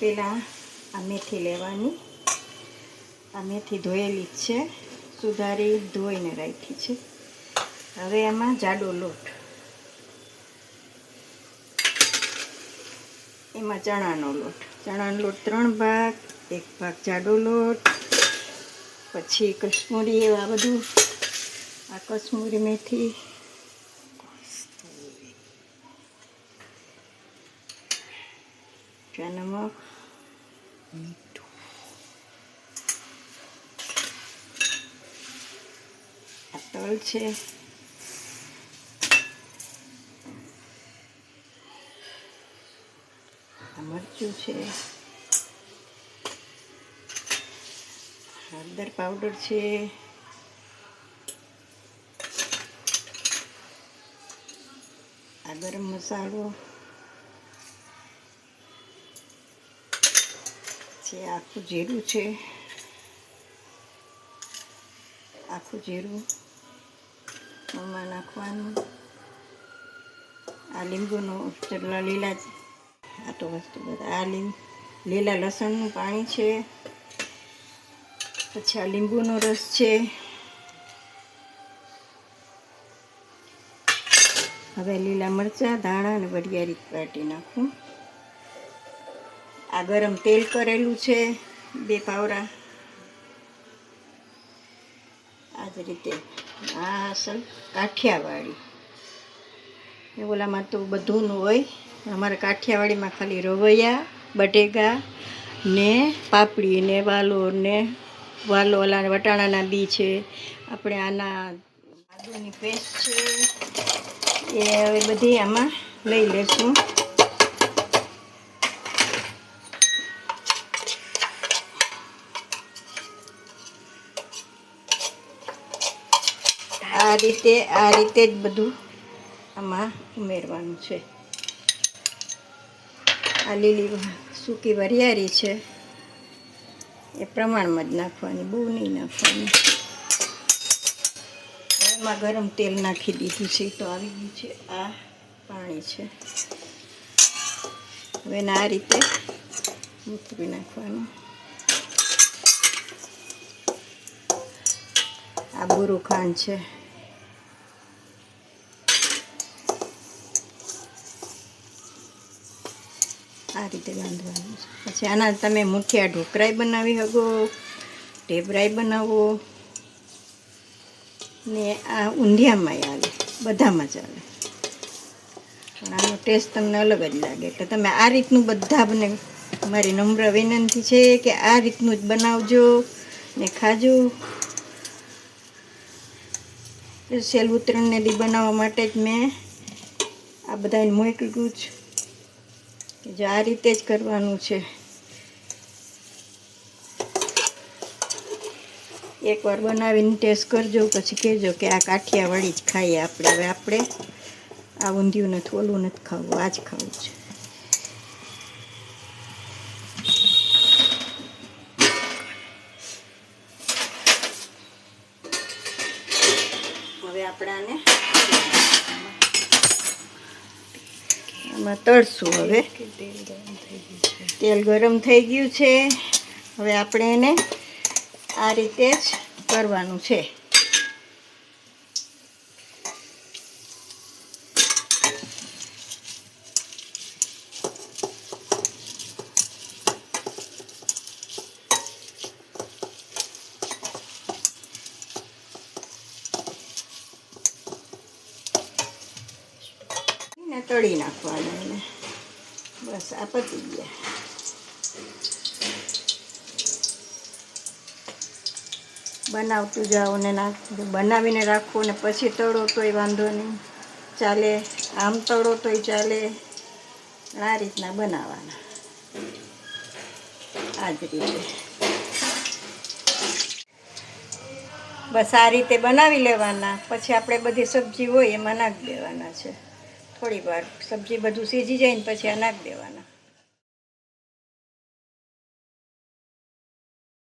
પહેલાં આ મેથી લેવાની. આ મેથી ધોયેલી છે. સુધારી ધોઈને રાખી છે. હવે એમાં જાડો લોટ. એમાં ચણાનો લોટ. ચણાનો લોટ ત્રણ ભાગ, એક ભાગ જાડો લોટ, પછી કશ્મીરી એવા બધું. આ કશ્મીરી મેથી. નમક મીઠું આ તલ છે. આ મરચું છે. હળદર પાવડર છે. આ મસાલો. છે આખું જીરું છે. આખું જીરું આમાં નાખવાનું. આ લીંબુનો ચટલા લીલા આ તો વસ્તુ બધા. આ લીમ લીલા લસણનું પાણી છે. પછી આ લીંબુનો રસ છે. હવે લીલા મરચાં, ધાણા અને વરિયાળી વાટી નાખું. આ ગરમ તેલ કરેલું છે બે પાવરા. આ જ રીતે આ અસલ કાઠિયાવાડી. એ ઓલામાં તો બધુંનું હોય. અમારે કાઠિયાવાડીમાં ખાલી રવૈયા, બટેકા ને પાપડી ને વાલો ને વાલો ઓલા વટાણાના બી છે. આપણે આના આદુની પેસ્ટ છે. એ હવે બધી આમાં લઈ લેશું. આ રીતે આ રીતે જ બધું આમાં ઉમેરવાનું છે. આ લીલી સૂકી વરિયાળી છે. એ પ્રમાણમાં જ નાખવાની, બહુ નહીં નાખવાની. એમાં ગરમ તેલ નાખી દીધું છે તો આવી ગયું છે. આ પાણી છે. હવે આ રીતે મૂકવી નાખવાનું. આ બુરું છે. આ રીતે બાંધવાનું છે. પછી આના તમે મુઠિયા ઢોકરાય બનાવી શકો, ઢેબરાય બનાવો, ને આ ઊંધિયામાંય આવે, બધામાં જ ચાલે પણ આનો ટેસ્ટ તમને અલગ જ લાગે. એટલે તમે આ રીતનું બધા બને મારી નમ્ર વિનંતી છે કે આ રીતનું જ બનાવજો ને ખાજો. સેલ ઉત્તરાયણને દી બનાવવા માટે જ મેં આ બધાને મોકલ્યું છે જો આ રીતે જ કરવાનું છે. એકવાર બનાવીને ટેસ્ટ કરજો, પછી કહેજો કે આ કાઠિયાવાડી જ ખાઈએ આપણે. હવે આપણે આ ઊંધિયું નથી ઓલું નથી ખાવું, આ જ ખાવું છે. હવે આપણે આને આમાં તળશું હવે. તેલ ગરમ થઈ ગયું છે. હવે આપણે એને આ રીતે જ કરવાનું છે ને તળી નાખવાનું એને. બસ, આ પતી ગયા. બનાવતું જાઓ ને નાખ, બનાવીને રાખો ને પછી તળો તોય વાંધો નહીં. ચાલે, આમ તળો તોય ચાલે. આ રીતના બનાવવાના. આ જ રીતે. બસ, આ રીતે બનાવી લેવાના. પછી આપણે બધી સબ્જી હોય એમાં નાખી દેવાના છે. થોડી વાર સબ્જી બધું સીજી જાય ને પછી આ નાખી દેવાના.